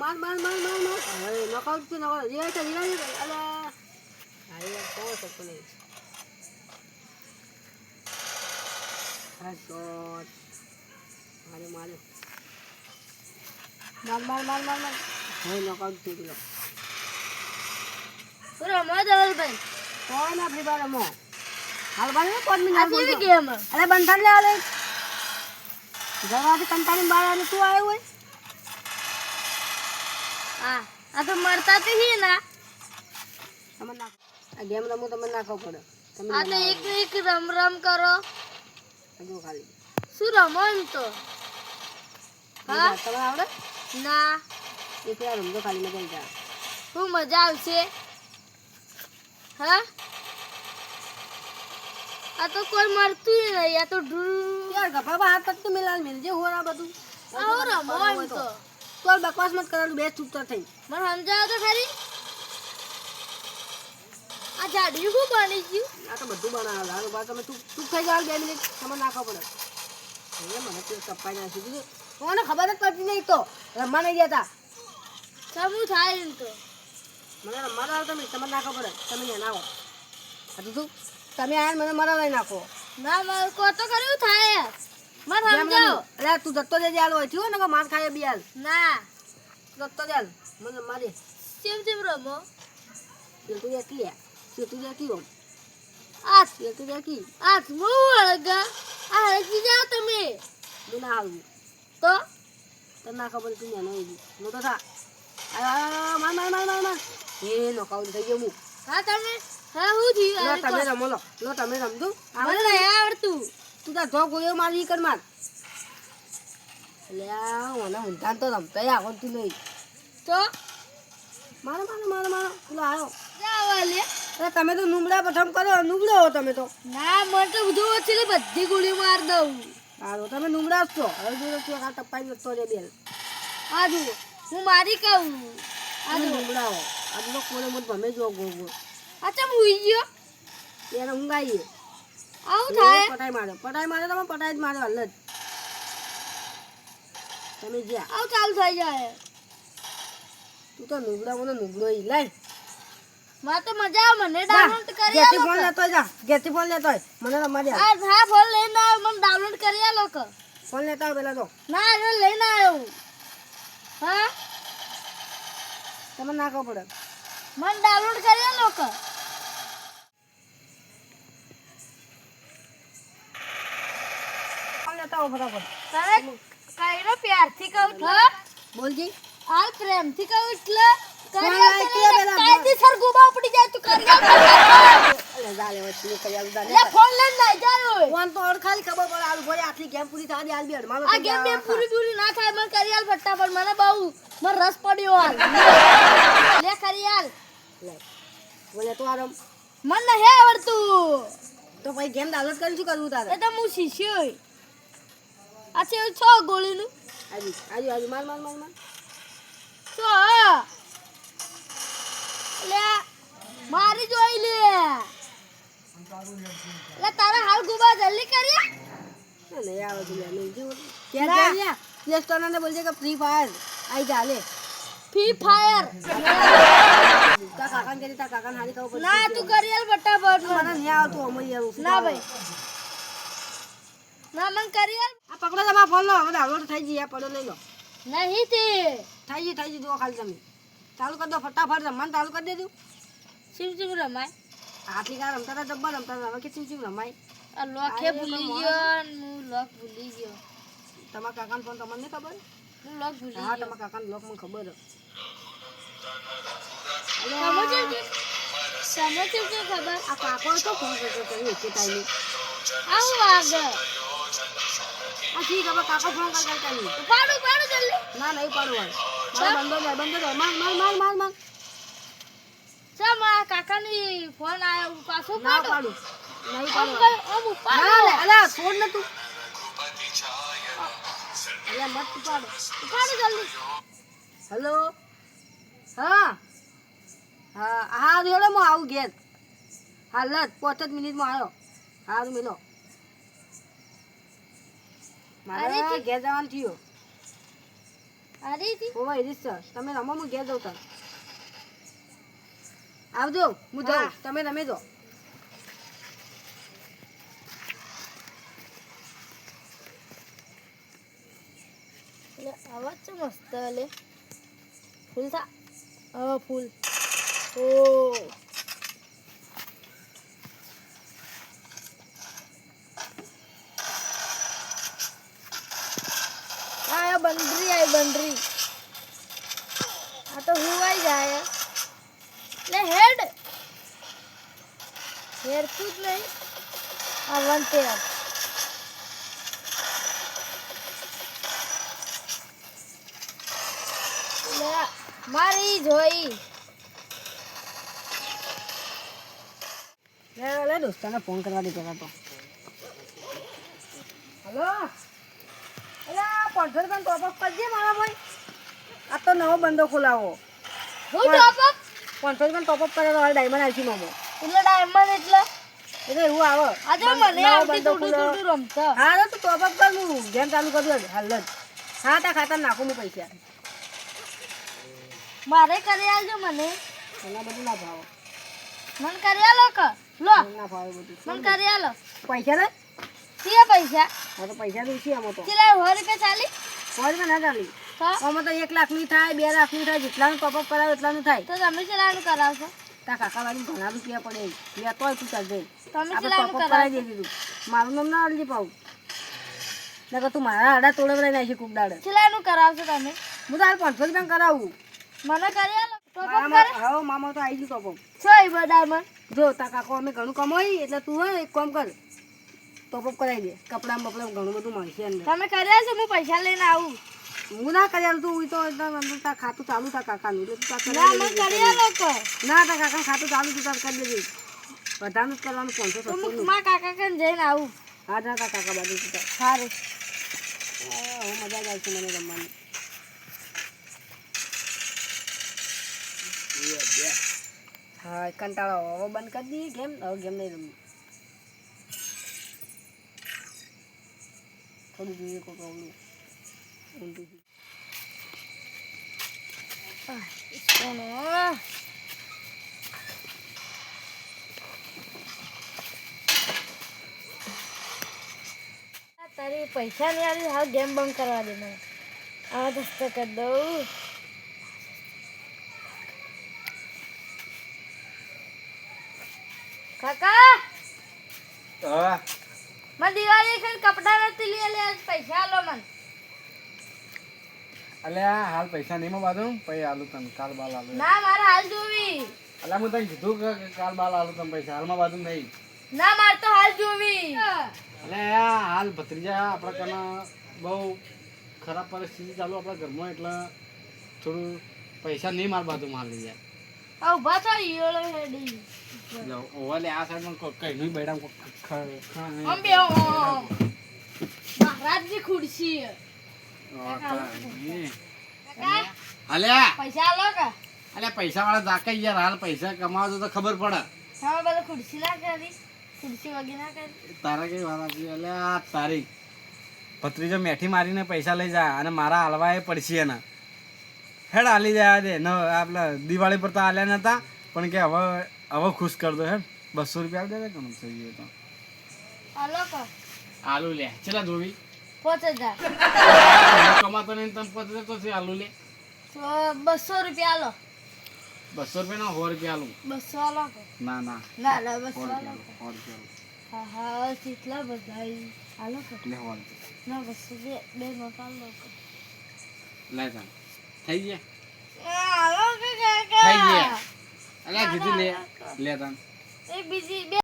માર માર માર માર માર. હવે નોકઆઉટ છે નોકઆઉટ રિવાઈ છે રિવાઈ અલે હા એ કોણ છે કોને હા શોટ. મારે મારે. માર માર માર માર માર. હવે નોકઆઉટ થઈ ગયો રમો ધવલભાઈ કોણ ના ફ્રી ફાયર રમો. હાલ બાર કોણ મિનિટ આ કેવી ગેમ? અરે બંધન લે આલે જવાથી કંટાળી બહાર તું આવ્યો હોય? આ આ તો મરતા તો હી ના. તમે નાખો. આ ગેમ રમો તમે નાખો પડે. તમે આ તો એક એક રમ રમ કરો જો ખાલી. શું રમો એમ તો? હા? તમે આવડે? ના. એકલા રમજો ખાલી મજા આવી જાય. શું મજા આવશે? હા? આ તો કોઈ મરતું નહીં આ તો યાર ગભા બા હાથ તક તો મિલાલ મિલજે હોરા બધું. આવો રમો એમ તો. તો બકવાસ મત કરવાનું બે ચૂપચાપ થઈ મને સમજાવો તો ખરી? આ જાડિયું શું બની ગયું આ તો બધું બનાવે હાલ બા તમે તું તું થઈ જાવ બે મિનિટ તમે નાખો પડે. એ મને તે કપાઈ નાખી દીધું. કોને ખબર જ પડતી નહીં તો. રમવા નહીં ગયા તા સમું થાય એમ તો. મને રમવા તો તમે તમે નાખો પડે. તમે ત્યાં આવો. હજુ તું તમે આયા મને મરા લઈ નાખો. ના મારું કો તો કર્યું થાય. મને સમજાવો અરે તું દત્તો જે હાલ હોય થયું ને માર ખાય બી હાલ ના. દત્તો જે હાલ મને મારી. ચેમ ચેમ રમો? તું એકલી તું તું એકલી આ તું તું એકલી. આ હળગી જાઓ તમે. તું ના તો? તને ખબર તું નેનો એવી નો તો થા. આ માર માર માર માર માર. એ નો કાઉ થઈ ગયો હું. હા તમે. હા હું થયું. તમે રમો લો. લો તમે રમજો. મને નહીં આવડતું. તું તાર જો ગોળીઓ મારી કર માર. એટલે મને ઊંધાન તો રમતા આવડતું નહીં. તો? મારો મારો મારો મારો. પેલો આવ્યો અરે તમે તો નુમડા પ્રથમ કરો નુમડો હો તમે તો. ના મને તો બધું ઓછી બધી ગોળી માર દઉં. સારું તમે નુમડા જ છો. હવે જોડે છો આ ટપાઈ જતો રે બેલ આ જુઓ હું મારી કહું આ નુમડા હો. આ તો કોને મત ભમે જો ગો ગો અચ્છા હું ગયો? એને ઊંઘાઈએ. આવું થાય? પટાઈ મારે? પટાઈ મારે તમે પટાઈ જ મારે હાલ જ. તમે જ્યાં. આવું ચાલુ થઈ જાય. તું તો નુગડા મને નુગડો ઈ. લઈ મારે તો મજા આવે મને ડાઉનલોડ કરી ઘેરથી ફોન લેતો જા. ઘેરથી ફોન લેતો. મને રમવા દે આ હા ફોન લઈને આવ્યો મને ડાઉનલોડ કરી આ લોકો ફોન લેતા આવ પેલા તો. ના એ લઈને આવ્યો હું. તમે નાખો પડે મને ડાઉનલોડ કરી આ કે. લેતા હોય ફટાફટ. તમે કઈનો પ્યારથી કહું છું બોલજી. હાલ પ્રેમથી કહું એટલે કરી? કાયદેસર ગુબા પડી જાય તું કરી. અલે જાલે વચ્ચે કરી આલું જાલે લે ફોન લઈને લઈ જાય ફોન તો ઓર ખાલી ખબર પડે આલુ ભરે આટલી ગેમ પૂરી થાડી આલ બેડ મારો આ ગેમ બે પૂરી પૂરી ના થાય મને કરી આલ ફટાફટ મને બહુ મને રસ પડ્યો હાલ. લે કરી આલ. લે બોલે તો આરમ. મને હે આવડતું. તો ભાઈ ગેમ ડાઉનલોડ કરી શું કરવું તારે? એ તો હું શીખ્યો આ છે છ ગોળીનું. આજી આજી આજી માર માર માર માર. છ. લે મારી જોઈ લે. લે તારા હાલ ગુબા જલ્દી કરી. ના, નહીં આવે લે જો કે જાય પ્લે સ્ટોર ને બોલજે કે ફ્રી ફાયર આઈ જા લે. ફ્રી ફાયર તા કાકાને કરી તા કાકાને હારી પડશે. ના તું કરી બટા બટ મને ન આવતું અમારી આવું. ના ભાઈ. ના મને કરી આ પકડો તમારા ફોન લો હવે ડાઉનલોડ થઈ જઈએ પડો લઈ લો. નહીં તે. થઈ ગઈ થઈ ગઈ જુઓ ખાલી તમે. ચાલુ કરી દો ફટાફટ રમવાનું ચાલુ કરી દેજો. શિવ શિવ રમાય. આટલી કા રમતા હતા ડબ્બા રમતા હતા હવે કે શિવ શિવ રમાય? આ લોકે ભૂલી ગયો હું લોક ભૂલી ગયો. તમારા કાકાનો ફોન તમને નહીં ખબર? હું લોક ભૂલી હા ગયો. તમારા કાકાનો લોક મને ખબર છે. સમજ સમજ ખબર? આ કાકો તો ફોન કરતો હતો એ કે ટાઈમે. આવું વાગે આ ઠીક હવે કાકા ફોન કરતા હતા નહીં. પાડો પાડો જલ્દી. ના નહીં પાડવાનું. મારો બંધો જાય બંધો જાય. માર માર માર માર માર. સા મારા કાકાની ફોન આયો. પાછો ના પાડો. પાડું. નહીં પાડો ઓમ પાડો ના. અલા છોડ ન તું. અલા મત પાડો પાડો જલ્દી. હેલો? હા. હા હા રેડો હું આવું ઘેર. હાલ જ પાંચ જ મિનિટમાં આવ્યો સારું મિલો. મારે ઘેર જવાનું થયું. આરી ઓવા એ રીત તમે રમો હું ઘેર જઉં આવજો હું જાઉં. તમે રમે જો આવાજ છે મસ્ત લે. ફૂલ થા ફૂલ. ઓ આ બંદરી આ તો હુવાઈ જાય. લે, હેડ. હેડ તું જ નહીં. આ વન તેર મારી જોઈ. લે દોસ્તાને ફોન કરવા દે પેલા તો હલો? અલા પણ ટોપ અપ કરજે મારા ભાઈ. આ તો નવો બંધો ખોલાવો. હું ટોપ અપ પાંચસો રૂપિયા ટોપ અપ કરે તો ડાયમંડ આવશે મામો. એટલે ડાયમંડ એટલે? એટલે એવું આવે. આજે મને આવતી થોડું થોડું રમતા હા તો તું ટોપ અપ કર હું ગેમ ચાલુ કર્યું હાલ જ ખાતા ખાતા નાખું હું પૈસા. મારે કરી આલજો મને. એના બધું ના ભાવ. મને કરી આલો કે? લો. ના ભાવે બધું. મને કરી આલો. પૈસા ને? કીએ પૈસા? હા તો પૈસા તો છે આમાં તો. કેટલા સો રૂપિયા ચાલી? ફોનમાં ના ચાલી. તો? આમાં તો એક લાખની થાય બે લાખની થાય જેટલાનું ટોપ અપ કરાવે એટલાનું થાય. તો તમે કેટલાનું કરાવશો? તા કાકા વાળી ઘણા રૂપિયા પડે. લે તોય તું ચાલજે. તમે કેટલાનું કરાવી દે દીધું મારું નામ ના અડજી પાઉં નકર તું મારા આડા તોડવડાઈ નાખી કુક દાડે. કેટલાનું કરાવશો તમે? હું તારે પાંચસો રૂપિયા કરાવું. મને કરી આલો. મામા મામા તો આવી ગયું ટોપ અપ છો ઈ ડાયમંડ જો તા કાકો અમે ઘણું કમાઈ એટલે તું હોય એક કામ કર. ટોપ અપ કરાવી દે. કપડાં બપડા ઘણું બધું મળશે અંદર. તમે કર્યા છો હું પૈસા લઈને આવું. હું ના કર્યા તું તો તાર ખાતું ચાલુ તા કાકાનું એટલે તું તાર ના દેજે. મને કરી આલો કે ના તા કાકા ખાતું ચાલુ તું તાર કરી દેજે. બધાનું જ કરવાનું પાંચસો તો મારા કાકા કને જઈને આવું? હા ના તા કાકા બાજુ તું તાર. સારું. હા, મજા જ આવશે મને રમવાની. હા કંટાળો. હવે બંધ કરી દઈએ ગેમ. હવે ગેમ નહીં રમવી. થોડું જોઈએ કોઈ પ્રોબ્લેમ ઊંધું છે. કોનો તારી પૈસા નહીં આવી હાલ ગેમ બંધ કરવા દે મને આ દસ્તો કરી દઉં કાકા હા દિવાળી ખાલી કપડા નથી લઈ લે પૈસા આલો મને. અલ્યા હાલ પૈસા નહીં માં બાજુ પછી આલુ તને કાલ બાલ આલુ. ના મારે હાલ જોવી. અલ્યા હું તને કીધું કે કાલ બાલ આલુ તને પૈસા હાલમાં બાજુ નહીં. ના માર તો હાલ જોવી. અલ્યા હાલ ભત્રીજા આપણા કના બહુ ખરાબ પરિસ્થિતિ ચાલુ આપણા ઘરમાં એટલે થોડું પૈસા નહીં માર બાજુ માર લઈ જાય. ઊભા થા ઈયોળો હેડી. ઓવા લે આ સાઈડમાં કઈ નહીં બેડા આમ મહારાજની ખુરશી. અલ્યા? પૈસા આલો કે? અલ્યા પૈસા વાળા દાખા યાર હાલ પૈસા કમાવો તો ખબર પડે. તમે પેલા ખુરશી ના કરી? ખુરશી વગી ના કરી? તારા કઈ વાત તારી. ભત્રીજો મેઠી મારીને પૈસા લઈ જાય અને મારા હાલવા એ પડશે એના. હેડ હાલી જાય દે ન આપણે દિવાળી પર તો હાલ્યા નતા પણ કે હવે હવે ખુશ કર દો હેડ. બસો રૂપિયા આપી દે કમ થઈ ગયો તો. આલો કે. આલુ લે. ચલા ધોવી? પાંચ હજાર. કમાતો નહીં તમે પતે તો છે આલુ લે? તો બસો રૂપિયા આલો. બસો રૂપિયા સો રૂપિયા આલુ. બસો આલો ના ના. ના ના બસો આલો સો રૂપિયા હા હા કેટલા બધા આલો લે સો ના બસો બે બે નોટ આલો લે જા. થઈ ગયા? થઈ ગયા. અલા કીધું લે લે તા એ બીજી બે